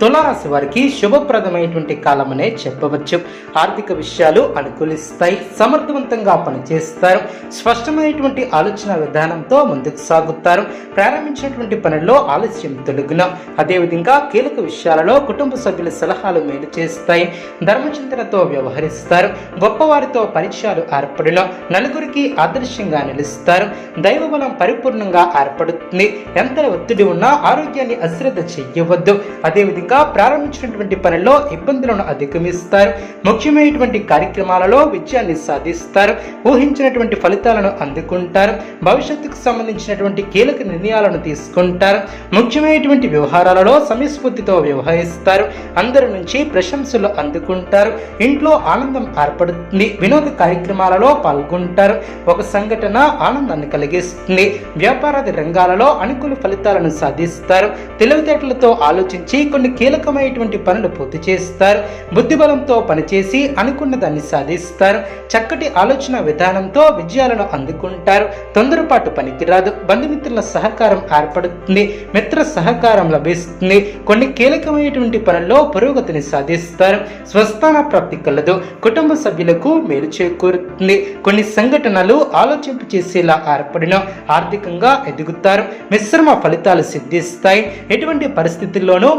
తులారాశి వారికి శుభప్రదమైనటువంటి కాలమనే చెప్పవచ్చు. ఆర్థిక విషయాలు అనుకూలిస్తాయి సమర్థవంతంగా పనిచేస్తారు స్పష్టమైనటువంటి ఆలోచన విధానంతో ముందుకు సాగుతారు. ప్రారంభించినటువంటి పనుల్లో ఆలస్యం తొలగున అదేవిధంగా కీలక విషయాలలో కుటుంబ సభ్యుల సలహాలు మేలు చేస్తాయి. ధర్మచింతనతో వ్యవహరిస్తారు గొప్పవారితో పరిచయాలు ఏర్పడిన నలుగురికి ఆదర్శంగా నిలుస్తారు. దైవబలం పరిపూర్ణంగా ఏర్పడుతుంది. ఎంత ఒత్తిడి ఉన్నా ఆరోగ్యాన్ని అశ్రద్ధ చెయ్యవద్దు అదేవిధంగా ప్రారంభించినటువంటి పనుల్లో ఇబ్బందులను అధిగమిస్తారు. ముఖ్యమైనటువంటి కార్యక్రమాలలో విజయాన్ని సాధిస్తారు. ఊహించినటువంటి ఫలితాలను అందుకుంటారు. భవిష్యత్తుకు సంబంధించినటువంటి కీలక నిర్ణయాలను తీసుకుంటారు. ముఖ్యమైనటువంటి వ్యవహారాలలో సమయస్ఫూర్తితో వ్యవహరిస్తారు. అందరి నుంచి ప్రశంసలు అందుకుంటారు. ఇంట్లో ఆనందం ఏర్పడుతుంది. వినోద కార్యక్రమాలలో పాల్గొంటారు. ఒక సంఘటన ఆనందాన్ని కలిగిస్తుంది. వ్యాపారాది రంగాలలో అనుకూల ఫలితాలను సాధిస్తారు. తెలివితేటలతో ఆలోచించి కొన్ని కీలకమైనటువంటి పనులు పూర్తి చేస్తారు. బుద్ధిబలంతో పనిచేసి అనుకున్న దాన్ని సాధిస్తారు. చక్కటి ఆలోచన విధానంతో విజయాలను అందుకుంటారు. తొందరపాటు పనికిరాదు. బంధుమిత్రుల సహకారం ఏర్పడుతుంది. మిత్ర సహకారం లభిస్తుంది. కొన్ని కీలకమైనటువంటి పనుల్లో పురోగతిని సాధిస్తారు. స్వస్థాన ప్రాప్తి కలదు. కుటుంబ సభ్యులకు మేలు చేకూరుతుంది. కొన్ని సంఘటనలు ఆలోచింపు చేసేలా ఏర్పడిన ఆర్థికంగా ఎదుగుతారు. మిశ్రమ ఫలితాలు సిద్ధిస్తాయి. ఎటువంటి పరిస్థితుల్లోనూ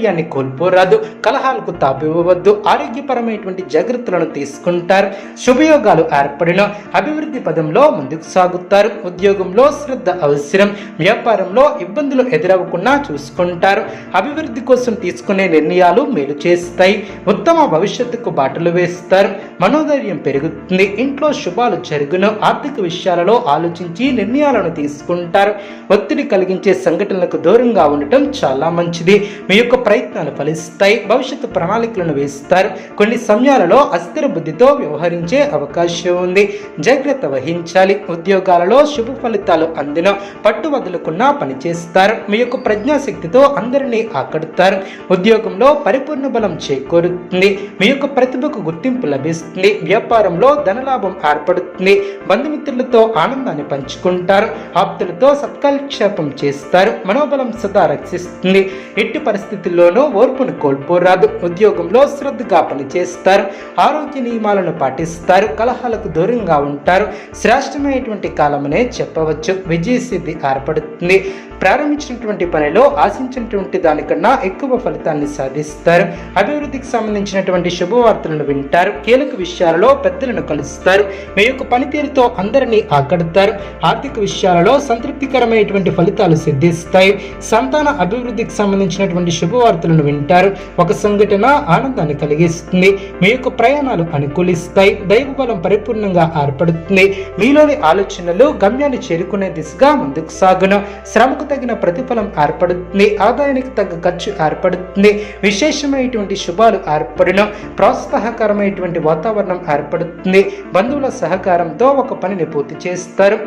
ధైర్యాన్ని కోల్పోరాదు కలహాలకు తాపివ్వవద్దు ఆరోగ్యపరమైనటువంటి జాగ్రత్తలను తీసుకుంటారు. శుభయోగాలు ఏర్పడిన అభివృద్ధి పదంలో ముందుకు సాగుతారు. ఉద్యోగంలో శ్రద్ధ అవసరం వ్యాపారంలో ఇబ్బందులు ఎదురవ్వకుండా చూసుకుంటారు. అభివృద్ధి కోసం తీసుకునే నిర్ణయాలు మేలు చేస్తాయి. ఉత్తమ భవిష్యత్తుకు బాటలు వేస్తారు. మనోధైర్యం పెరుగుతుంది. ఇంట్లో శుభాలు జరుగును ఆర్థిక విషయాలలో ఆలోచించి నిర్ణయాలను తీసుకుంటారు. ఒత్తిడి కలిగించే సంఘటనలకు దూరంగా ఉండటం చాలా మంచిది. మీ యొక్క ప్రయత్నాలు ఫలిస్తాయి భవిష్యత్తు ప్రణాళికలను వేస్తారు. కొన్ని సమయాలలో అస్థిర బుద్ధితో వ్యవహరించే అవకాశం ఉంది. జాగ్రత్త వహించాలి. ఉద్యోగాలలో శుభ ఫలితాలు అందిన పట్టు వదులకుండా పనిచేస్తారు మీ యొక్క ప్రజ్ఞాశక్తితో అందరినీ ఆకడతారు ఉద్యోగంలో పరిపూర్ణ బలం చేకూరుతుంది. మీ యొక్క ప్రతిభకు గుర్తింపు లభిస్తుంది. వ్యాపారంలో ధనలాభం ఏర్పడుతుంది. బంధుమిత్రులతో ఆనందాన్ని పంచుకుంటారు. ఆప్తులతో సత్కాలక్షేపం చేస్తారు. మనోబలం సదా రక్షిస్తుంది. ఎట్టి పరిస్థితుల్లో విషయంలోనూ ఓర్పును కోల్పోరాదు. ఉద్యోగంలో శ్రద్ధగా పనిచేస్తారు. ఆరోగ్య నియమాలను పాటిస్తారు. కలహాలకు దూరంగా ఉంటారు. శ్రేష్టమైనటువంటి కాలమనే చెప్పవచ్చు. విజయసిద్ధి ఏర్పడుతుంది. ప్రారంభించినటువంటి పనిలో ఆశించినటువంటి దానికన్నా ఎక్కువ ఫలితాన్ని సాధిస్తారు. అభివృద్ధికి సంబంధించినటువంటి శుభవార్తలను వింటారు. కీలక విషయాలలో పెద్దలను కలుస్తారు. మీ యొక్క పనితీరుతో అందరినీ ఆకడతారు. ఆర్థిక విషయాలలో సంతృప్తికరమైనటువంటి ఫలితాలు సిద్ధిస్తాయి. సంతాన అభివృద్ధికి సంబంధించినటువంటి శుభవార్తలను వింటారు. ఒక సంఘటన ఆనందాన్ని కలిగిస్తుంది. మీ యొక్క ప్రయాణాలు అనుకూలిస్తాయి. దైవ బలం పరిపూర్ణంగా ఏర్పడుతుంది. మీలోని ఆలోచనలు గమ్యాన్ని చేరుకునే దిశగా ముందుకు సాగును. శ్రమకు తగిన ప్రతిఫలం ఏర్పడుతుంది ఆదాయానికి తగ్గ ఖర్చు ఏర్పడుతుంది విశేషమైనటువంటి శుభాలు ఏర్పడిన ప్రోత్సాహకరమైనటువంటి వాతావరణం ఏర్పడుతుంది బంధువుల సహకారంతో ఒక పనిని పూర్తి చేస్తారు.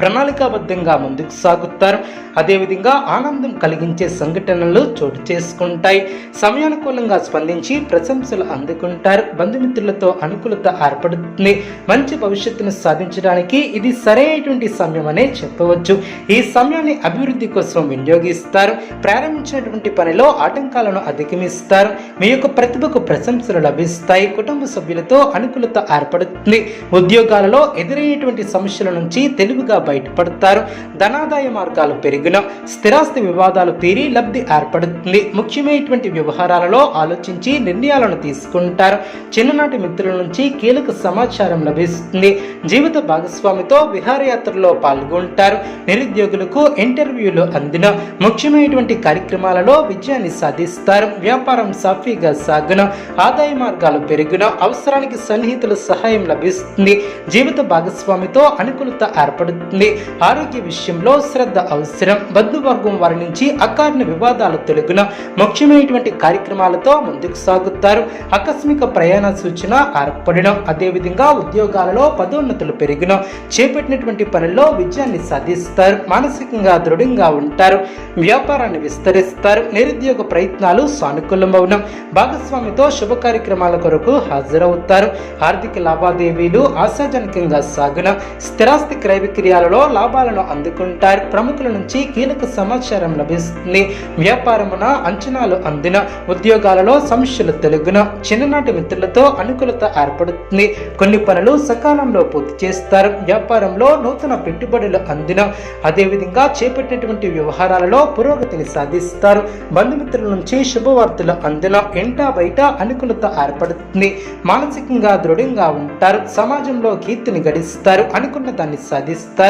ప్రణాళికాబద్ధంగా ముందుకు సాగుతారు. అదేవిధంగా ఆనందం కలిగించే సంఘటనలు చోటు చేసుకుంటాయి. సమయానుకూలంగా స్పందించి ప్రశంసలు అందుకుంటారు. బంధుమిత్రులతో అనుకూలత ఏర్పడుతుంది. మంచి భవిష్యత్తును సాధించడానికి ఇది సరైనటువంటి సమయం అనే చెప్పవచ్చు. ఈ సమయాన్ని అభివృద్ధి కోసం వినియోగిస్తారు. ప్రారంభించినటువంటి పనిలో ఆటంకాలను అధిగమిస్తారు. మీ యొక్క ప్రతిభకు ప్రశంసలు లభిస్తాయి. కుటుంబ సభ్యులతో అనుకూలత ఏర్పడుతుంది. ఉద్యోగాలలో ఎదురయ్యేటువంటి సమస్యల నుంచి తెలివిగా బయటపడతారు. ధనాదాయ మార్గాలు పెరిగిన స్థిరాస్తి వివాదాలు తీరి లబ్ధి ఏర్పడుతుంది. ముఖ్యమైనటువంటి వ్యవహారాలలో ఆలోచించి నిర్ణయాలను తీసుకుంటారు. చిన్ననాటి మిత్రుల నుంచి కీలక సమాచారం లభిస్తుంది. జీవిత భాగస్వామితో విహారయాత్రలో పాల్గొంటారు. నిరుద్యోగులకు ఇంటర్వ్యూలు అందిన ముఖ్యమైనటువంటి కార్యక్రమాలలో విజయాన్ని సాధిస్తారు. వ్యాపారం సాఫీగా సాగున ఆదాయ మార్గాలు పెరిగిన అవసరానికి సన్నిహితుల సహాయం లభిస్తుంది. జీవిత భాగస్వామితో అనుకూలత ఏర్పడుతుంది. ఆరోగ్య విషయంలో శ్రద్ధ అవసరం. బంధువర్గం వారి నుంచి అకారణ వివాదాలు తొలగిన ముఖ్యమైనటువంటి కార్యక్రమాలతో ముందుకు సాగుతారు. ఆకస్మిక ప్రయాణ సూచన ఏర్పడడం అదేవిధంగా ఉద్యోగాలలో పదోన్నతులు పెరిగిన చేపట్టినటువంటి పనుల్లో విజయాన్ని సాధిస్తారు. మానసికంగా దృఢంగా ఉంటారు. వ్యాపారాన్ని విస్తరిస్తారు. నిరుద్యోగ ప్రయత్నాలు సానుకూలమవడం. భాగస్వామితో శుభ కార్యక్రమాల కొరకు హాజరవుతారు. ఆర్థిక లావాదేవీలు ఆశాజనకంగా సాగున స్థిరాస్తి క్రయ రంగాలలో లాభాలను అందుకుంటారు. ప్రముఖుల నుంచి కీలక సమాచారం లభిస్తుంది. వ్యాపారమున అంచనాలు అందిన ఉద్యోగాలలో సమస్యలు తెలుగున చిన్ననాటి మిత్రులతో అనుకూలత ఏర్పడుతుంది. కొన్ని పనులు సకాలంలో పూర్తి చేస్తారు. వ్యాపారంలో నూతన పెట్టుబడులు అందిన అదేవిధంగా చేపట్టినటువంటి వ్యవహారాలలో పురోగతిని సాధిస్తారు. బంధుమిత్రుల నుంచి శుభవార్తలు అందిన ఎంటా బయట అనుకూలత ఏర్పడుతుంది. మానసికంగా దృఢంగా ఉంటారు. సమాజంలో కీర్తిని గడిస్తారు. అనుకున్న దాన్ని సాధిస్తారు.